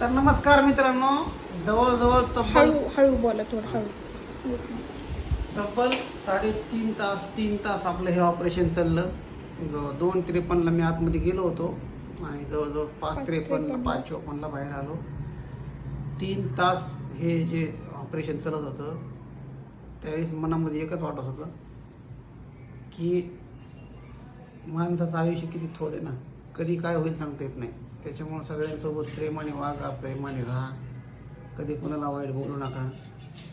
तर नमस्कार मित्रांनो. जवळजवळ तब्बल हळू हळू बोला थोडं हळू. तब्बल साडेतीन तास तीन तास आपलं हे ऑपरेशन चाललं. जवळ दोन त्रेपन्नला मी आतमध्ये गेलो होतो आणि जवळजवळ पाच त्रेपन्न. पाच चोपन्नला बाहेर आलो. तीन तास हे जे ऑपरेशन चालत होतं त्यावेळेस मनामध्ये एकच वाटत होतं की माणसाचं आयुष्य किती थोडे ना कधी काय होईल सांगता येत नाही. त्याच्यामुळं सगळ्यांसोबत प्रेमाने वागा प्रेमाने राहा. कधी कोणाला वाईट बोलू नका.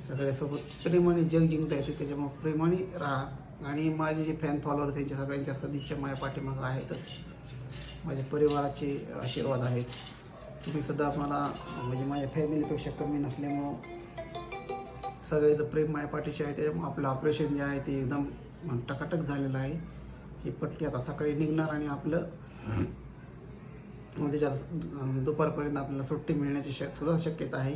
सगळ्यासोबत प्रेमाने जग जिंकता येते त्याच्यामुळं प्रेमाने राहा. आणि माझे जे फॅन फॉलोअर त्यांच्या सगळ्यांच्या सदिच्छा माझ्या पाठीमागं आहेतच. माझ्या परिवाराचे आशीर्वाद आहेत. तुम्ही सुद्धा मला म्हणजे माझ्या फॅमिलीपेक्षा कमी नसल्यामुळं सगळ्याचं प्रेम माझ्या पाठीशी आहे. त्याच्यामुळं आपलं ऑपरेशन जे आहे ते एकदम टकाटक झालेलं आहे. ही पट्टी आता सकाळी निघणार आणि आपलं उद्याच्या दुपारपर्यंत आपल्याला सुट्टी मिळण्याची शक सुद्धा शक्यता आहे.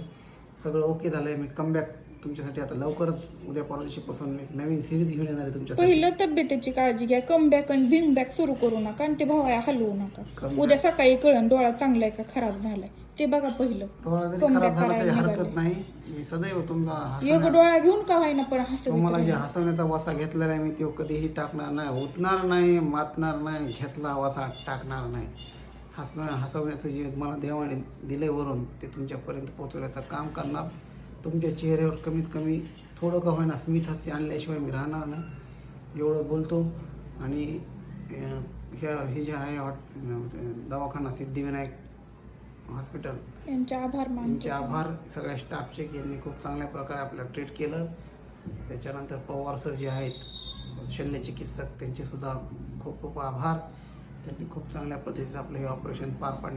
सगळं ओके झालं आहे मी कमबॅक तुमच्यासाठी आता लवकरच उद्या परवा दिवशीपासून एक नवीन सिरीज घेऊन येणार आहे तुमच्यासाठी. पहिलं तब्येतीची काळजी घ्या. कम बॅक आणि बिंग बॅक सुरू करू नका आणि ते भावाया हलवू नका. Comeback. उद्या सकाळी कळण डोळा चांगला आहे का? खराब झालाय. ते बघा पहिलं. डोळा जरी Comeback खराब झाला तरी करायला हरकत निघाले. नाही. मी सदैव तुमचा एक हसवण्या- डोळा घेऊन का व्हायना पण तुम्हाला जे हसवण्याचा वासा घेतलेला आहे मी तो कधीही टाकणार नाही. उठणार नाही मातणार नाही घेतला वासा टाकणार नाही. हसणं हसवण्याचं जे मला देवाने दिले वरून ते तुमच्यापर्यंत पोहोचवण्याचं काम करणार. तुमच्या चेहऱ्यावर कमीत कमी थोडं का होईना स्मित हास्य आणल्याशिवाय मी राहणार नाही. एवढं बोलतो. आणि ह्या हे जे आहे हॉट दवाखाना सिद्धिविनायक हॉस्पिटल. यांचे आभार यांचे आभार. सगळ्या स्टाफचे की यांनी खूप चांगल्या प्रकारे आपल्याला ट्रीट केलं. त्याच्यानंतर पवार सर जे आहेत शल्य चिकित्सक त्यांचे सुद्धा खूप खूप आभार. त्यांनी खूप चांगल्या पद्धतीचं आपलं हे ऑपरेशन पार पाडलं